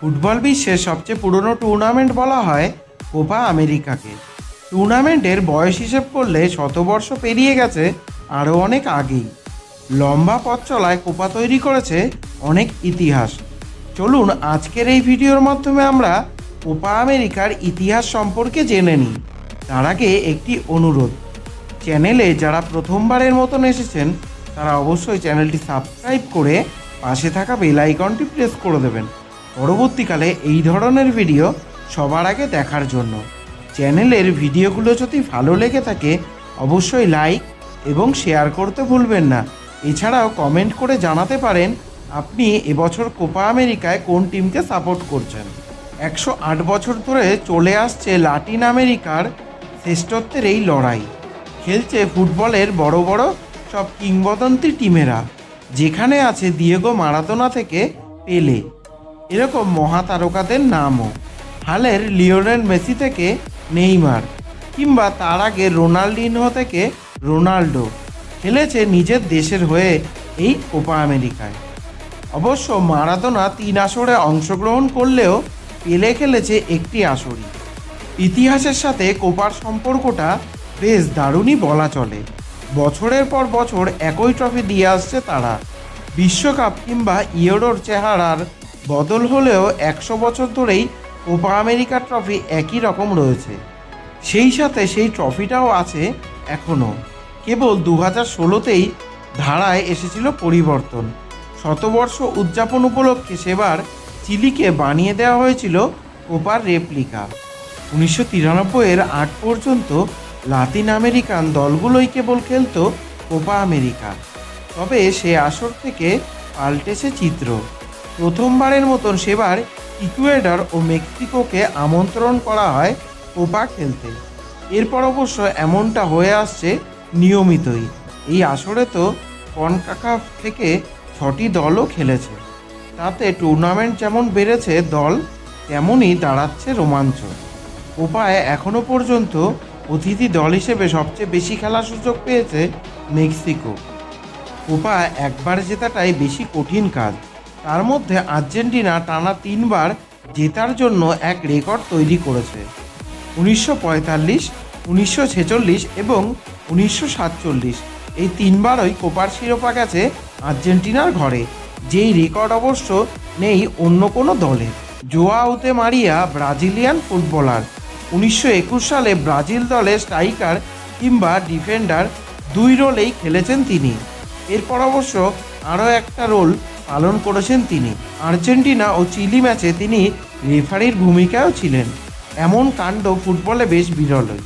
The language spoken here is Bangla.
ফুটবল বিশ্বের সবচেয়ে পুরনো টুর্নামেন্ট বলা হয় কোপা আমেরিকাকে। টুর্নামেন্টের বয়স হিসেব করলে শতবর্ষ পেরিয়ে গেছে আরও অনেক আগেই। লম্বা পথ চলায় কোপা তৈরি করেছে অনেক ইতিহাস। চলুন আজকের এই ভিডিওর মাধ্যমে আমরা কোপা আমেরিকার ইতিহাস সম্পর্কে জেনে নিই। তার আগে একটি অনুরোধ, চ্যানেলে যারা প্রথমবারের মতন এসেছেন, তারা অবশ্যই চ্যানেলটি সাবস্ক্রাইব করে পাশে থাকা বেল আইকনটি প্রেস করে দেবেন। পরবর্তীকালে এই ধরনের ভিডিও সবার আগে দেখার জন্য। চ্যানেলের ভিডিওগুলো যদি ভালো লেগে থাকে, অবশ্যই লাইক এবং শেয়ার করতে ভুলবেন না। এছাড়াও কমেন্ট করে জানাতে পারেন, আপনি এবছর কোপা আমেরিকায় কোন টিমকে সাপোর্ট করছেন। একশো আট বছর ধরে চলে আসছে লাতিন আমেরিকার শ্রেষ্ঠত্বের এই লড়াই। খেলছে ফুটবলের বড় বড় সব কিংবদন্তি টিমেরা যেখানে আছে দিয়েগো মারাদোনা থেকে পেলে এরকম মহাতারকাদের নামও। হালের লিওনেল মেসি থেকে নেইমার, কিংবা তার আগে রোনাল্ডিনহো থেকে রোনাল্ডো খেলেছে নিজের দেশের হয়ে এই কোপা আমেরিকায়। অবশ্য মারাদোনা তিন আসরে অংশগ্রহণ করলেও পেলে খেলেছে একটি আসরই। ইতিহাসের সাথে কোপার সম্পর্কটা বেশ দারুণই বলা চলে। বছরের পর বছর একই ট্রফি দিয়ে আসছে তারা। বিশ্বকাপ কিংবা ইউরোর চেহারার বদল হলেও একশো বছর ধরেই কোপা আমেরিকা ট্রফি একই রকম রয়েছে। সেই সাথে সেই ট্রফিটাও আছে এখনও কেবল দু হাজার ষোলোতেই ধারায় এসেছিল পরিবর্তন। শতবর্ষ উদযাপন উপলক্ষে সেবার চিলিকে বানিয়ে দেওয়া হয়েছিল কোপার রেপ্লিকা। উনিশশো তিরানব্বইয়ের আট পর্যন্ত লাতিন আমেরিকান দলগুলোই কেবল খেলতো কোপা আমেরিকা। তবে সে আসর থেকে পাল্টেছে চিত্র। প্রথমবারের মতন সেবার ইকুয়েডর ও মেক্সিকোকে আমন্ত্রণ করা হয় কোপা খেলতে। এরপর অবশ্য এমনটা হয়ে আসছে নিয়মিতই। এই আসরে তো কনকাকাফ থেকে ছটি দলও খেলেছে। তাতে টুর্নামেন্ট যেমন বেড়েছে দল, তেমনই দাঁড়াচ্ছে রোমাঞ্চ। কোপায় এখনও পর্যন্ত অতিথি দল হিসেবে সবচেয়ে বেশি খেলার সুযোগ পেয়েছে মেক্সিকো। কোপা একবার জেতাটাই বেশি কঠিন কাজ। তার মধ্যে আর্জেন্টিনা টানা তিনবার জেতার জন্য এক রেকর্ড তৈরি করেছে। উনিশশো পঁয়তাল্লিশ, উনিশশো ছেচল্লিশ এবং উনিশশো সাতচল্লিশ। এই তিনবারই কোপার শিরোপা গেছে আর্জেন্টিনার ঘরে। যেই রেকর্ড অবশ্য নেই অন্য কোনো দলের। জোয়াউতে মারিয়া ব্রাজিলিয়ান ফুটবলার। উনিশশো একুশ সালে ব্রাজিল দলের স্ট্রাইকার কিংবা ডিফেন্ডার দুই রোলেই খেলেছেন তিনি। এরপর অবশ্য আরও একটা রোল পালন করেছেন তিনি। আর্জেন্টিনা ও চিলি ম্যাচে তিনি রেফারির ভূমিকায়ও ছিলেন। এমন কাণ্ড ফুটবলে বেশ বিরলই